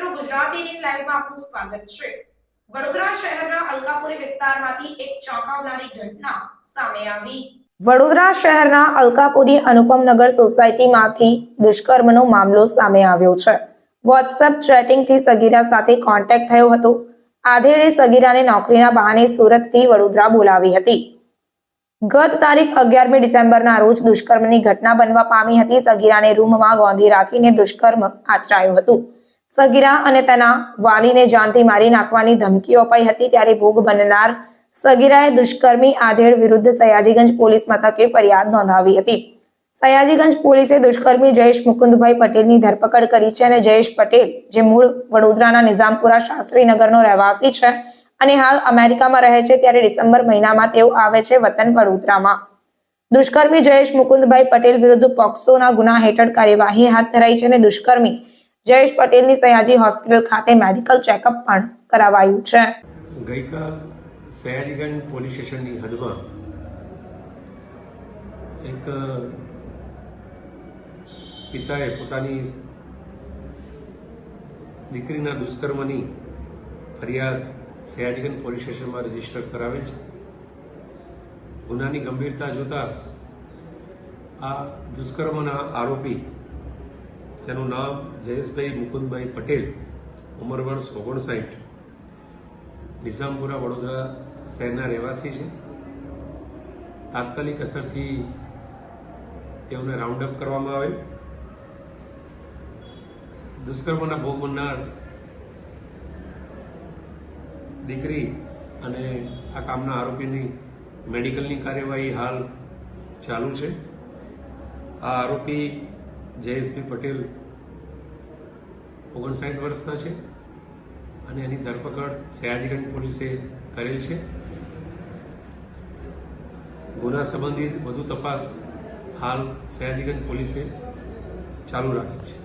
લાઈવમાં આપનું સ્વાગત છે. વડોદરા શહેરના અલકાપુરી વિસ્તારમાંથી એક ચોંકાવનારી ઘટના સામે આવી. વડોદરા શહેરના અલકાપુરી અનુપમનગર સોસાયટીમાંથી દુષ્કર્મનો મામલો સામે આવ્યો છે. વોટ્સએપ ચેટિંગથી સગીરા સાથે કોન્ટેક્ટ થયો હતો. આધેડે સગીરાને નોકરીના બહાને સુરતથી વડોદરા બોલાવી હતી. ગત તારીખ અગિયારમી ડિસેમ્બરના રોજ દુષ્કર્મની ઘટના બનવા પામી હતી. સગીરાને રૂમમાં ગોંધી રાખીને દુષ્કર્મ આચરાયું હતું. સગીરા અને તેના વાલીને જાનથી મારી નાખવાની ધમકીઓ અપાઈ હતી ત્યારે ભોગ બનનાર સગીરાએ દુષ્કર્મી આધેડ વિરુદ્ધ સયાજીગંજ પોલીસ મથકે ફરિયાદ નોંધાવી હતી. સયાજીગંજ પોલીસે દુષ્કર્મી જયેશ મુકુંદભાઈ પટેલની ધરપકડ કરી છે અને જયેશ પટેલ, જે મૂળ વડોદરાના નિઝામપુરા શાસ્ત્રીનગરનો રહેવાસી છે અને હાલ અમેરિકામાં રહે છે ત્યારે ડિસેમ્બર મહિનામાં તેઓ આવે છે વતન વડોદરામાં. દુષ્કર્મી જયેશ મુકુંદભાઈ પટેલ વિરુદ્ધ પોક્સોના ગુના હેઠળ કાર્યવાહી હાથ ધરાઈ છે અને દુષ્કર્મી જયેશ પટેલની સયાજી હોસ્પિટલ ખાતે મેડિકલ ચેકઅપ પણ કરાવાયું છે. ગઈકાલ સયાજીગંજ પોલીસ સ્ટેશનની હદમાં એક પિતાએ પોતાની દીકરીના દુષ્કર્મની ફરિયાદ સયાજીગંજ પોલીસ સ્ટેશનમાં રજિસ્ટર કરાવેલ છે. ગુનાની ગંભીરતા જોતા આ દુષ્કર્મના આરોપી જેનું નામ જયેશભાઈ મુકુંદભાઈ પટેલ, ઉંમર વર્ષ ઓગણસાઠ. નિઝામપુરા વડોદરા શહેરના રહેવાસી છે. તાત્કાલિક અસરથી તેઓને રાઉન્ડ અપ કરવામાં આવે દુષ્કર્મના ભોગ બનનાર દીકરી અને આ કામના આરોપીની મેડિકલની કાર્યવાહી હાલ ચાલુ છે. આ આરોપી જયેશભાઈ પટેલ ઓગણસાઠ વર્ષના છે અને એની ધરપકડ સયાજીગંજ પોલીસે કરેલ છે. ગુના સંબંધિત વધુ તપાસ હાલ સયાજીગંજ પોલીસે ચાલુ રાખી છે.